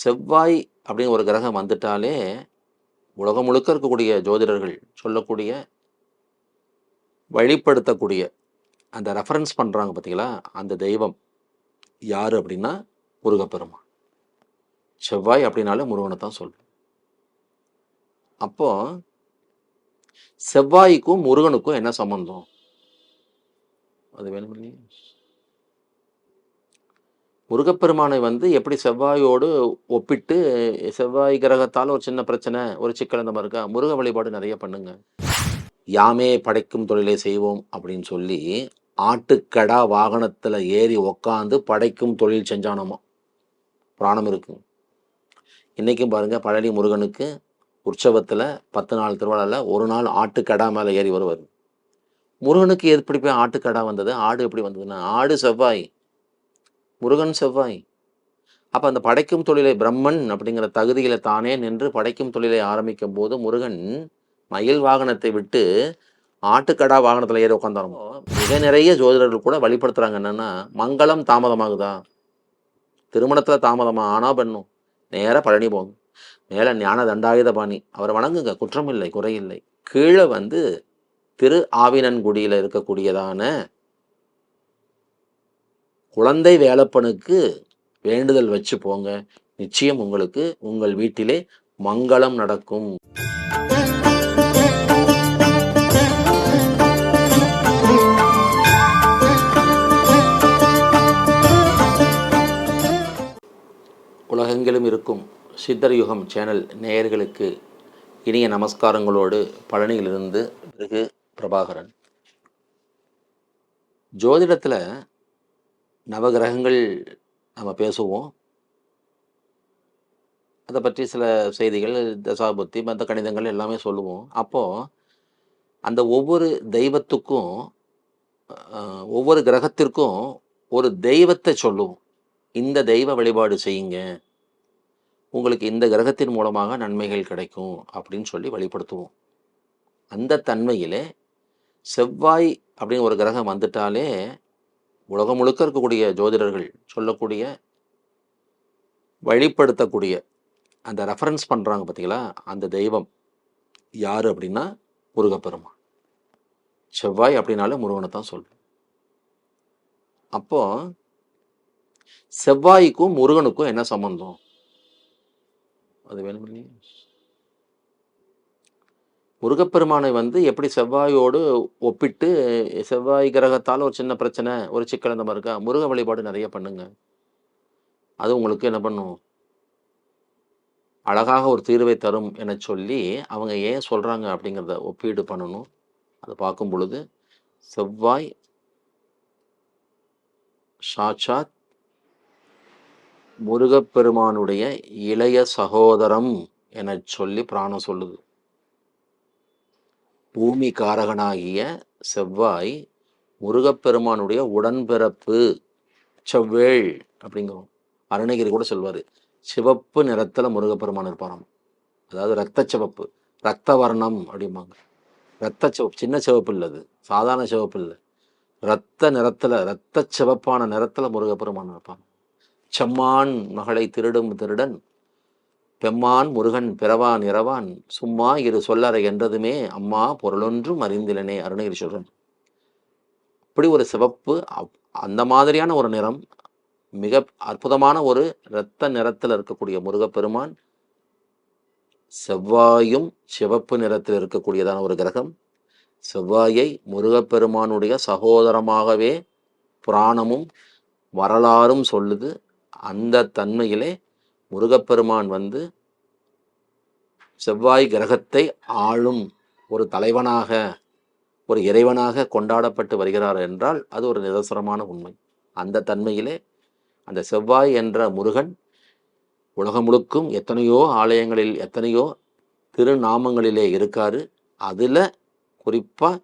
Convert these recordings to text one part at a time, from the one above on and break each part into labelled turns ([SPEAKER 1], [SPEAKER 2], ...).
[SPEAKER 1] செவ்வாய் அப்படின்னு ஒரு கிரகம் வந்துட்டாலே உலகம் முழுக்க இருக்கக்கூடிய ஜோதிடர்கள் சொல்லக்கூடிய வழிப்படுத்தக்கூடிய அந்த ரெஃபரன்ஸ் பண்ணுறாங்க பார்த்தீங்களா அந்த தெய்வம் யார் அப்படின்னா முருகப்பெருமான். செவ்வாய் அப்படின்னாலே முருகனை தான் சொல்லும் அப்போ செவ்வாய்க்கும் முருகனுக்கும் என்ன சம்பந்தம்? அது வேணும் இல்லையா? முருகப்பெருமானை வந்து எப்படி செவ்வாயோடு ஒப்பிட்டு செவ்வாய் கிரகத்தால் ஒரு சின்ன பிரச்சனை ஒரு சிக்கல் இந்த மாதிரி இருக்கா? முருக வழிபாடு நிறைய பண்ணுங்க. யாமே படைக்கும் தொழிலை செய்வோம் அப்படின்னு சொல்லி ஆட்டுக்கடா வாகனத்தில் ஏறி உக்காந்து படைக்கும் தொழில் செஞ்சானோமா? புராணம் இருக்கு இன்றைக்கும் பாருங்கள் பழனி முருகனுக்கு உற்சவத்தில் பத்து நாள் திருவிழாவில் ஒரு நாள் ஆட்டுக்கடா மேலே ஏறி வருவார். முருகனுக்கு எப்படி போய் ஆட்டுக்கடா வந்தது? ஆடு எப்படி வந்ததுன்னா ஆடு செவ்வாய். முருகன் செவ்வாய். அப்போ அந்த படைக்கும் தொழிலை பிரம்மன் அப்படிங்கிற தகுதியில் தானே நின்று படைக்கும் தொழிலை ஆரம்பிக்கும் போது முருகன் மயில் வாகனத்தை விட்டு ஆட்டுக்கடா வாகனத்தில் ஏறி உட்காந்தாரோ மிக நிறைய ஜோதிடர்கள் கூட வழிபடுத்துகிறாங்க என்னென்னா மங்களம் தாமதமாகுதா? திருமணத்தில் தாமதமாக ஆனா பண்ணும். நேராக பழனி போங்க. மேலே ஞான தண்டாயுத பாணி. அவரை வணங்குங்க. குற்றம் இல்லை குறையில்லை. கீழே வந்து திரு ஆவினன்குடியில் இருக்கக்கூடியதான குழந்தை வேலப்பனுக்கு வேண்டுதல் வச்சு போங்க. நிச்சயம் உங்களுக்கு உங்கள் வீட்டிலே மங்களம் நடக்கும். உலகெங்கிலும் இருக்கும் சித்தர் யுகம் சேனல் நேயர்களுக்கு இனிய நமஸ்காரங்களோடு பழனியிலிருந்து பிறகு பிரபாகரன். ஜோதிடத்தில் நவகிரகங்கள் நம்ம பேசுவோம். அதை பற்றி சில செய்திகள் தசாபுத்தி மற்ற கணிதங்கள் எல்லாமே சொல்லுவோம். அப்போது அந்த ஒவ்வொரு தெய்வத்துக்கும் ஒவ்வொரு கிரகத்திற்கும் ஒரு தெய்வத்தை சொல்லுவோம். இந்த தெய்வ வழிபாடு செய்யுங்க. உங்களுக்கு இந்த கிரகத்தின் மூலமாக நன்மைகள் கிடைக்கும் அப்படின்னு சொல்லி வழிபடுத்துவோம். அந்த தன்மையிலே செவ்வாய் அப்படின்னு ஒரு கிரகம் வந்துட்டாலே உலகம் முழுக்க இருக்கக்கூடிய ஜோதிடர்கள் சொல்லக்கூடிய வழிப்படுத்தக்கூடிய அந்த ரெஃபரன்ஸ் பண்ணுறாங்க பார்த்தீங்களா அந்த தெய்வம் யார் அப்படின்னா முருகப்பெருமான். செவ்வாய் அப்படின்னாலே முருகனை தான் சொல்லும் அப்போ செவ்வாய்க்கும் முருகனுக்கும் என்ன சம்பந்தம்? அது வேணும் இல்லையா? முருகப்பெருமானை வந்து எப்படி செவ்வாயோடு ஒப்பிட்டு செவ்வாய் கிரகத்தால் ஒரு சின்ன பிரச்சனை ஒரு சிக்கல் இந்த மாதிரி இருக்கா? முருக வழிபாடு நிறைய பண்ணுங்க. அது உங்களுக்கு என்ன பண்ணும்? அழகாக ஒரு தீர்வை தரும் என சொல்லி அவங்க ஏன் சொல்கிறாங்க அப்படிங்கிறத ஒப்பீடு பண்ணணும். அதை பார்க்கும் பொழுது செவ்வாய் சாட்சாத் முருகப்பெருமானுடைய இளைய சகோதரம் என சொல்லி பிராணம் சொல்லுது. பூமி காரகனாகிய செவ்வாய் முருகப்பெருமானுடைய உடன்பிறப்பு செவ்வேள் அப்படிங்கிறோம். அருணகிரி கூட சொல்வார். சிவப்பு நிறத்தில் முருகப்பெருமான் இருப்பாராம். அதாவது ரத்த சிவப்பு ரத்த வர்ணம் அப்படிம்பாங்க. ரத்த சிவப்பு சின்ன சிவப்பு இல்லை அது. சாதாரண சிவப்பு இல்லை. ரத்த நிறத்தில் ரத்த சிவப்பான நிறத்தில் முருகப்பெருமான் இருப்பான் செம்மான் மகளை திருடும் திருடன் பெம்மான் முருகன் பிறவான் இரவான் சும்மா இரு சொல்லறை என்றதுமே அம்மா பொருளொன்றும் அறிந்திலனே அருணகிரி சொல்றன் அப்படி ஒரு சிவப்பு அப்- அந்த மாதிரியான ஒரு நிறம் மிக அற்புதமான ஒரு இரத்த நிறத்தில் இருக்கக்கூடிய முருகப்பெருமான் செவ்வாயும் சிவப்பு நிறத்தில் இருக்கக்கூடியதான ஒரு கிரகம். செவ்வாயை முருகப்பெருமானுடைய சகோதரமாகவே புராணமும் வரலாறும் சொல்லுது. அந்த தன்மையிலே முருகப்பெருமான் வந்து செவ்வாய் கிரகத்தை ஆளும் ஒரு தலைவனாக ஒரு இறைவனாக கொண்டாடப்பட்டு வருகிறார் என்றால் அது ஒரு நிதர்சனமான உண்மை. அந்த தன்மையிலே அந்த செவ்வாய் என்ற முருகன் உலகம் முழுக்கும் எத்தனையோ ஆலயங்களில் எத்தனையோ திருநாமங்களிலே இருக்காரு. அதில் குறிப்பாக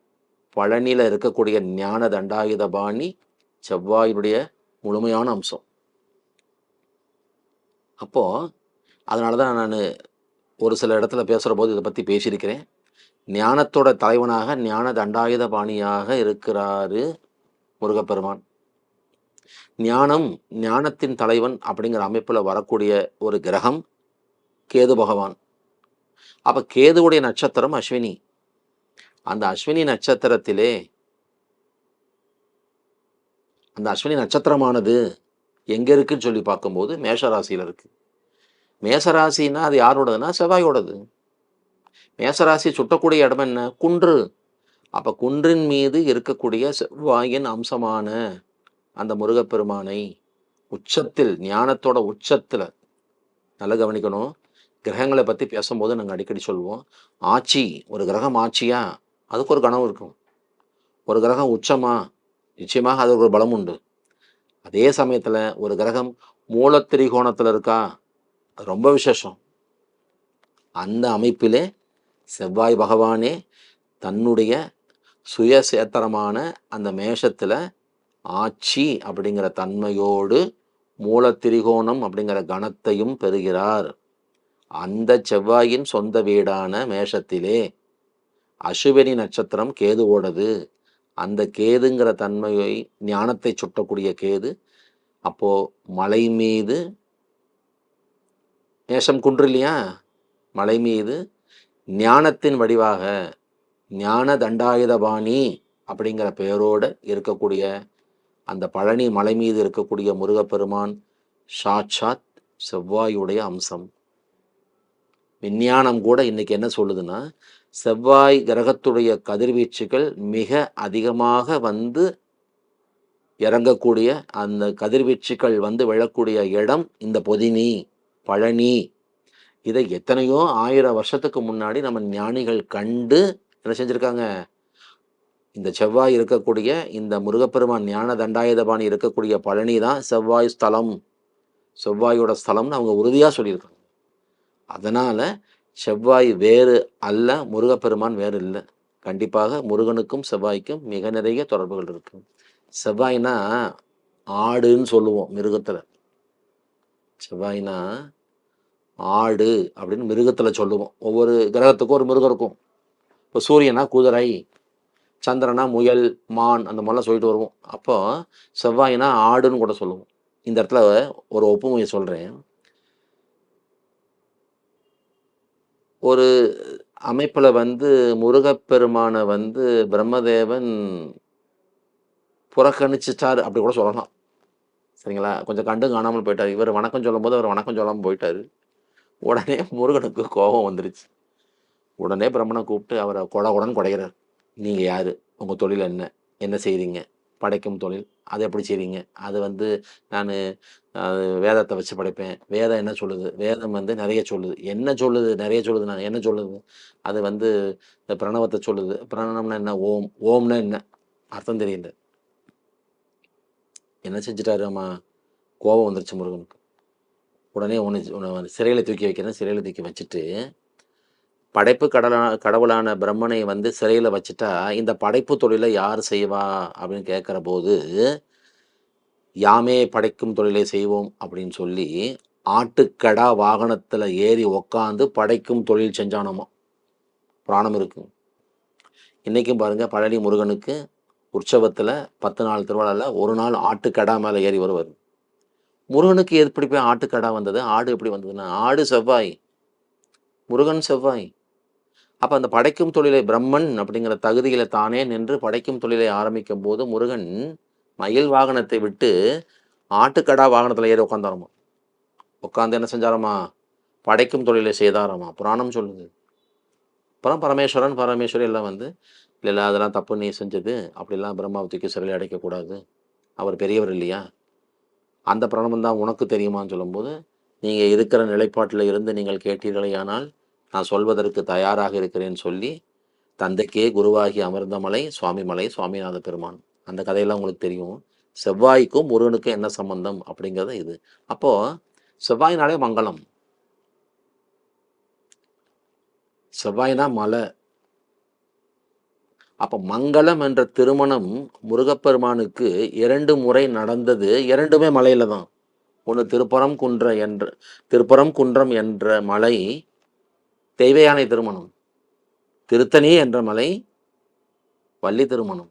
[SPEAKER 1] பழனியில் இருக்கக்கூடிய ஞான தண்டாயுத பாணி செவ்வாயினுடைய முழுமையான அம்சம். அப்போது அதனால தான் நான் ஒரு சில இடத்துல பேசுகிற போது இதை பற்றி பேசியிருக்கிறேன். ஞானத்தோட தலைவனாக ஞான தண்டாயுத பாணியாக இருக்கிறாரு முருகப்பெருமான். ஞானம் ஞானத்தின் தலைவன் அப்படிங்கிற அமைப்பில் வரக்கூடிய ஒரு கிரகம் கேது பகவான். அப்போ கேதுவுடைய நட்சத்திரம் அஸ்வினி. அந்த அஸ்வினி நட்சத்திரத்திலே அந்த அஸ்வினி நட்சத்திரமானது எங்கே இருக்குன்னு சொல்லி பார்க்கும்போது மேஷராசியில் இருக்குது மேசராசின்னா அது யாரோடதுன்னா செவ்வாயோடது. மேசராசி சுட்டக்கூடிய இடம் என்ன? குன்று. அப்போ குன்றின் மீது இருக்கக்கூடிய செவ்வாயின் அம்சமான அந்த முருகப்பெருமானை உச்சத்தில் ஞானத்தோட உச்சத்தில் நல்லா கவனிக்கணும். கிரகங்களை பற்றி பேசும்போது நாங்கள் அடிக்கடி சொல்லுவோம் ஆட்சி ஒரு கிரகம் ஆட்சியா? அதுக்கு ஒரு கனவு இருக்கும். ஒரு கிரகம் உச்சமா? நிச்சயமாக அதுக்கு ஒரு பலம் உண்டு. அதே சமயத்தில் ஒரு கிரகம் மூலத்திரிகோணத்தில் இருக்கா? ரொம்ப விசேஷம். அந்த அமைப்பிலே செவ்வாய் பகவானே தன்னுடைய சுயசேத்திரமான அந்த மேஷத்தில் ஆட்சி அப்படிங்கிற தன்மையோடு மூலத்திரிகோணம் அப்படிங்கிற கணத்தையும் பெறுகிறார். அந்த செவ்வாயின் சொந்த வீடான மேஷத்திலே அசுவினி நட்சத்திரம் கேதுவோடது அந்த கேதுங்கிற தன்மையை ஞானத்தை சுட்டக்கூடிய கேது அப்போது மலை மீது நேசம் குன்று இல்லையா? மலை மீது. ஞானத்தின் வடிவாக ஞான தண்டாயுதபாணி அப்படிங்கிற பெயரோடு இருக்கக்கூடிய அந்த பழனி மலை மீது இருக்கக்கூடிய முருகப்பெருமான் சாட்சாத் செவ்வாயுடைய அம்சம். விஞ்ஞானம் கூட இன்றைக்கி என்ன சொல்லுதுன்னா செவ்வாய் கிரகத்துடைய கதிர்வீச்சுகள் மிக அதிகமாக வந்து இறங்கக்கூடிய அந்த கதிர்வீச்சுகள் வந்து விழக்கூடிய இடம் இந்த பொதினி. பழனி. இதை எத்தனையோ ஆயிரம் வருஷத்துக்கு முன்னாடி நம்ம ஞானிகள் கண்டு என்ன செஞ்சுருக்காங்க? இந்த செவ்வாய் இருக்கக்கூடிய இந்த முருகப்பெருமான் ஞான தண்டாயுதபாணி இருக்கக்கூடிய பழனி தான் செவ்வாய் ஸ்தலம். செவ்வாயோட ஸ்தலம்னு அவங்க உறுதியாக சொல்லியிருக்காங்க. அதனால் செவ்வாய் வேறு அல்ல முருகப்பெருமான் வேறு இல்லை. கண்டிப்பாக முருகனுக்கும் செவ்வாய்க்கும் மிக நிறைய தொடர்புகள் இருக்கு. செவ்வாய்னா ஆடுன்னு சொல்லுவோம் மிருகத்தில். செவ்வாய்னா ஆடு அப்படின்னு மிருகத்தில் சொல்லுவோம். ஒவ்வொரு கிரகத்துக்கும் ஒரு மிருகம் இருக்கும். இப்போ சூரியனா குதிரை சந்திரனா முயல் மான் அந்த மாதிரிலாம் சொல்லிட்டு வருவோம். அப்போ செவ்வாய்னா ஆடுன்னு கூட சொல்லுவோம். இந்த இடத்துல ஒரு ஒப்புமையை சொல்கிறேன் ஒரு அமைப்பில் வந்து முருகப்பெருமானை வந்து பிரம்மதேவன் புறக்கணிச்சிட்டார் அப்படி கூட சொல்லலாம். சரிங்களா? கொஞ்சம் கண்டு காணாமல் போயிட்டார். இவர் வணக்கம் சொல்லும்போது அவர் வணக்கம் சொல்லாமல் போயிட்டார். உடனே முருகனுக்கு கோபம் வந்துருச்சு. உடனே பிரம்மனை கூப்பிட்டு அவரை கொட உடன் குடைகிறார் நீங்கள் யார்? உங்கள் தொழில் என்ன? என்ன செய்கிறீங்க படைக்கும் தொழில்? அதை எப்படி செய்கிறீங்க அது வந்து நான் வேதத்தை வச்சு படைப்பேன். வேதம் என்ன சொல்லுது? வேதம் வந்து நிறைய சொல்லுது. என்ன சொல்லுது? நிறைய சொல்லுது. நான் என்ன சொல்லுது? அது வந்து பிரணவத்தை சொல்லுது. பிரணவம்னா என்ன? ஓம். ஓம்னா என்ன? அர்த்தம் தெரியல. என்ன செஞ்சிட்டாருமா கோபம் வந்துருச்சு முருகனுக்கு. உடனே உன்னை உன்னை சிறையில் தூக்கி வைக்கிறேன். சிறையில் தூக்கி வச்சுட்டு படைப்பு கடலா கடவுளான பிரம்மனை வந்து சிறையில் வச்சுட்டா இந்த படைப்பு தொழிலை யார் செய்வா? அப்படின்னு கேட்குற போது யாமே படைக்கும் தொழிலை செய்வோம் அப்படின்னு சொல்லி ஆட்டுக்கடா வாகனத்தில் ஏறி உக்காந்து படைக்கும் தொழில் செஞ்சானோமா? புராணம் இருக்கு. இன்றைக்கும் பாருங்கள் பழனி முருகனுக்கு உற்சவத்தில் பத்து நாள் திருவிழாவில் ஒரு நாள் ஆட்டுக்கடா மேலே ஏறி வருவார். முருகனுக்கு எப்படி போய் ஆட்டுக்கடா வந்தது? ஆடு எப்படி வந்ததுன்னா ஆடு செவ்வாய். முருகன் செவ்வாய். அப்போ அந்த படைக்கும் தொழிலை பிரம்மன் அப்படிங்கிற தகுதியில் தானே நின்று படைக்கும் தொழிலை ஆரம்பிக்கும் போது முருகன் மயில் வாகனத்தை விட்டு ஆட்டுக்கடா வாகனத்தில் ஏறி உட்காந்தாரமா உட்காந்து என்ன செஞ்சாரமா? படைக்கும் தொழிலை செய்தாராமா? புராணம் சொல்லுது. அப்புறம் பரமேஸ்வரன் பரமேஸ்வரி எல்லாம் வந்து இல்லை அதெல்லாம் தப்பு நீ செஞ்சது. அப்படிலாம் பிரம்மாவை தூக்கி சிறையில் அடைக்கக்கூடாது. அவர் பெரியவர் இல்லையா? அந்த பிரணவம் தான் உனக்கு தெரியுமான்னு சொல்லும்போது நீங்கள் இருக்கிற நிலைப்பாட்டில் இருந்து நீங்கள் கேட்டீர்களேயானால் நான் சொல்வதற்கு தயாராக இருக்கிறேன்னு சொல்லி தந்தைக்கே குருவாகி அமர்ந்த மலை சுவாமி மலை சுவாமிநாத பெருமான். அந்த கதையெல்லாம் உங்களுக்கு தெரியும். செவ்வாய்க்கும் முருகனுக்கும் என்ன சம்பந்தம்? அப்படிங்கிறது இது. அப்போது செவ்வாய்னாலே மங்களம். செவ்வாய்னா மலை. அப்போ மங்களம் என்ற திருமணம் முருகப்பெருமானுக்கு இரண்டு முறை நடந்தது. இரண்டுமே மலையில் தான். ஒன்று திருப்பரம் குன்ற என்ற திருப்பரம் குன்றம் என்ற மலை தெய்வயானை திருமணம். திருத்தணி என்ற மலை வள்ளி திருமணம்.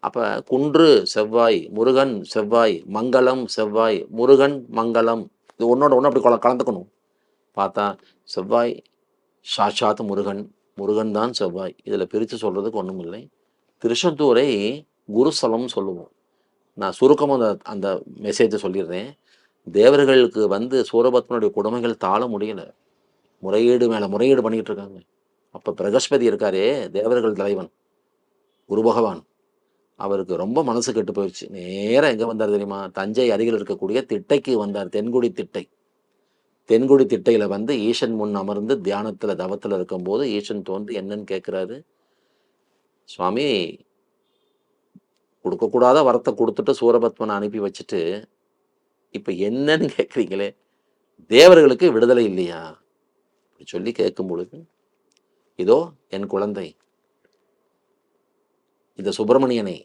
[SPEAKER 1] அப்போ குன்று செவ்வாய் முருகன் செவ்வாய் மங்களம் செவ்வாய் முருகன் மங்களம் இது ஒன்றோட ஒன்று அப்படி கல- கலந்துக்கணும். பார்த்தா செவ்வாய் சாட்சாத் முருகன் முருகன் தான் செவ்வாய். இதில் பிரித்து சொல்கிறதுக்கு ஒன்றும் இல்லை திருஷத்தூரை குருஸ்தலம் சொல்லுவோம். நான் சுருக்கமாக அந்த அந்த மெசேஜை சொல்லிடுறேன். தேவர்களுக்கு வந்து சூரபத்மனுடைய கொடுமைகள் தாழ முடியலை. முறையீடு மேலே முறையீடு பண்ணிக்கிட்டு இருக்காங்க. அப்போ பிரகஸ்பதி இருக்காரே தேவர்கள் தலைவன் குரு பகவான். அவருக்கு ரொம்ப மனசு கெட்டு போயிடுச்சு. நேராக எங்கே வந்தார் தெரியுமா? தஞ்சை அருகில் இருக்கக்கூடிய திட்டைக்கு வந்தார் தென்குடி திட்டை. தென்கொடி திட்டையில் வந்து ஈசன் முன் அமர்ந்து தியானத்தில் தவத்தில் இருக்கும்போது ஈசன் தோன்றி என்னன்னு கேட்குறாரு சுவாமி கொடுக்கக்கூடாத வரத்தை கொடுத்துட்டு சூரபத்மனை அனுப்பி வச்சுட்டு இப்போ என்னன்னு கேட்குறீங்களே தேவர்களுக்கு விடுதலை இல்லையா? அப்படி சொல்லி கேட்கும் பொழுது இதோ என் குழந்தை இந்த சுப்பிரமணியனை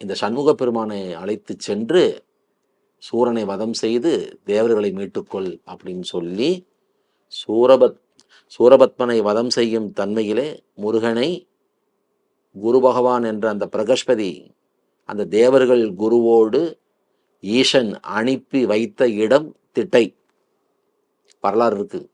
[SPEAKER 1] இந்த சண்முக பெருமானை அழைத்து சென்று சூரனை வதம் செய்து தேவர்களை மீட்டுக்கொள் அப்படின்னு சொல்லி சூரபத் சூரபத்மனை வதம் செய்யும் தன்மையிலே முருகனை குரு பகவான் என்ற அந்த பிரகஸ்பதி அந்த தேவர்கள் குருவோடு ஈசன் அனுப்பி வைத்த இடம் திட்டை. வரலாறு இருக்கு.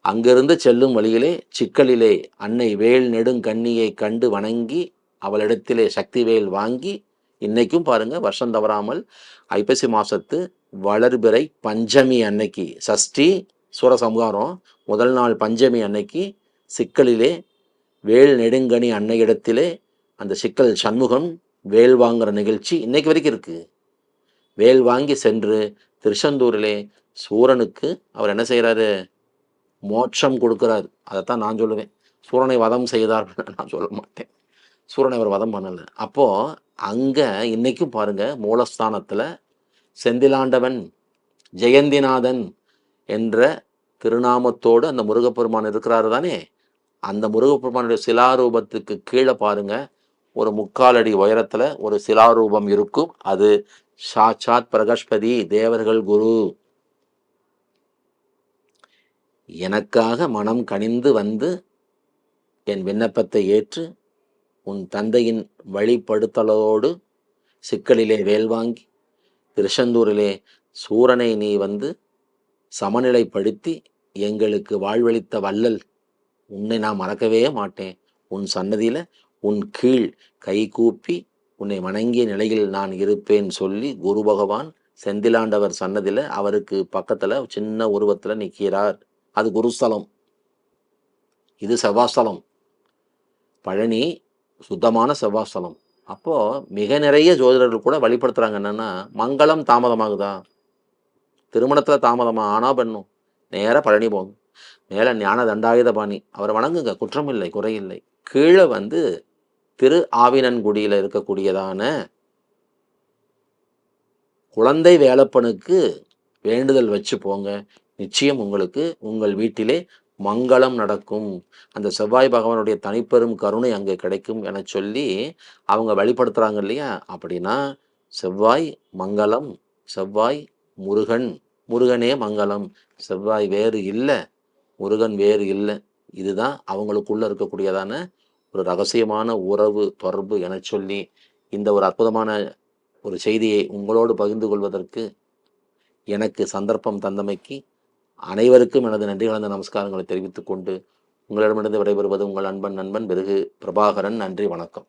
[SPEAKER 1] அங்கிருந்து செல்லும் வழியிலே சிக்கலிலே அன்னை வேல் நெடுங்கண்ணியை கண்டு வணங்கி அவளிடத்திலே சக்தி வேல் வாங்கி இன்னைக்கும் பாருங்க வருஷம் தவறாமல் ஐப்பசி மாசத்து வளர்பிறை பஞ்சமி அன்னைக்கு சஷ்டி சூரசம்ஹாரம் முதல் நாள் பஞ்சமி அன்னைக்கு சிக்கலிலே வேல் நெடுங்கனி அன்னையிடத்திலே அந்த சிக்கல் சண்முகம் வேல் வாங்குற நிகழ்ச்சி இன்னைக்கு வரைக்கும் இருக்கு. வேல் வாங்கி சென்று திருச்செந்தூரிலே சூரனுக்கு அவர் என்ன செய்கிறாரு மோட்சம் கொடுக்குறாரு. அதைத்தான் நான் சொல்லுவேன். சூரனை வதம் செய்தார். நான் சொல்ல மாட்டேன். சூரனை அவர் வதம் பண்ணலை. அப்போது அங்கே இன்னைக்கும் பாருங்கள் மூலஸ்தானத்தில் செந்திலாண்டவன் ஜெயந்திநாதன் என்ற திருநாமத்தோடு அந்த முருகப்பெருமான் இருக்கிறாரு தானே? அந்த முருகப்பெருமானுடைய சிலாரூபத்துக்கு கீழே பாருங்க ஒரு முக்கால் அடி உயரத்தில் ஒரு சிலாரூபம் இருக்கும். அது சாட்சாத் பிரகஸ்பதி தேவர்கள் குரு. எனக்காக மனம் கனிந்து வந்து என் விண்ணப்பத்தை ஏற்று உன் தந்தையின் வழிப்படுத்தலோடு சிக்கலிலே வேல் வாங்கி திருச்செந்தூரிலே சூரனை நீ வந்து சமநிலைப்படுத்தி எங்களுக்கு வாழ்வளித்த வள்ளல் உன்னை நான் மறக்கவே மாட்டேன். உன் சன்னதியில் உன் கீழ் கை கூப்பி உன்னை வணங்கிய நிலையில் நான் இருப்பேன் சொல்லி குரு பகவான் செந்திலாண்டவர் சன்னதியில் அவருக்கு பக்கத்தில் சின்ன உருவத்தில் நிற்கிறார் அது குருஸ்தலம். இது செவ்வாஸ்தலம். பழனி சுத்தமான செவ்வாஸ்தலம். அப்போ மிக நிறைய ஜோதிடர்கள் கூட வழிபடுத்துகிறாங்க என்னன்னா மங்களம் தாமதமாகுதா? திருமணத்துல தாமதமாக ஆனால் பண்ணும்? நேராக பழனி போகும் மேலே ஞான தண்டாயுத பாணி. அவரை வணங்குங்க. குற்றம் இல்லை குறையில்லை. கீழே வந்து திரு ஆவினன்குடியில இருக்கக்கூடியதான குழந்தை வேலப்பனுக்கு வேண்டுதல் வச்சு போங்க. நிச்சயம் உங்களுக்கு உங்கள் வீட்டிலே மங்களம் நடக்கும். அந்த செவ்வாய் பகவானுடைய தனிப்பெரும் கருணை அங்கே கிடைக்கும் என சொல்லி அவங்க வழிபடுத்துறாங்க இல்லையா? அப்படின்னா செவ்வாய் மங்களம் செவ்வாய் முருகன். முருகனே மங்களம். செவ்வாய் வேறு இல்லை முருகன் வேறு இல்லை. இதுதான் அவங்களுக்குள்ளே இருக்கக்கூடியதான ஒரு ரகசியமான உறவு தொடர்பு என சொல்லி இந்த ஒரு அற்புதமான ஒரு செய்தியை உங்களோடு பகிர்ந்து கொள்வதற்கு எனக்கு சந்தர்ப்பம் தந்தமைக்கு அனைவருக்கும் எனது நன்றி கலந்த நமஸ்காரங்களை தெரிவித்துக் கொண்டு உங்களிடமிருந்து விடைபெறுவது உங்கள் அன்பன் நண்பன் பெருகு பிரபாகரன். நன்றி வணக்கம்.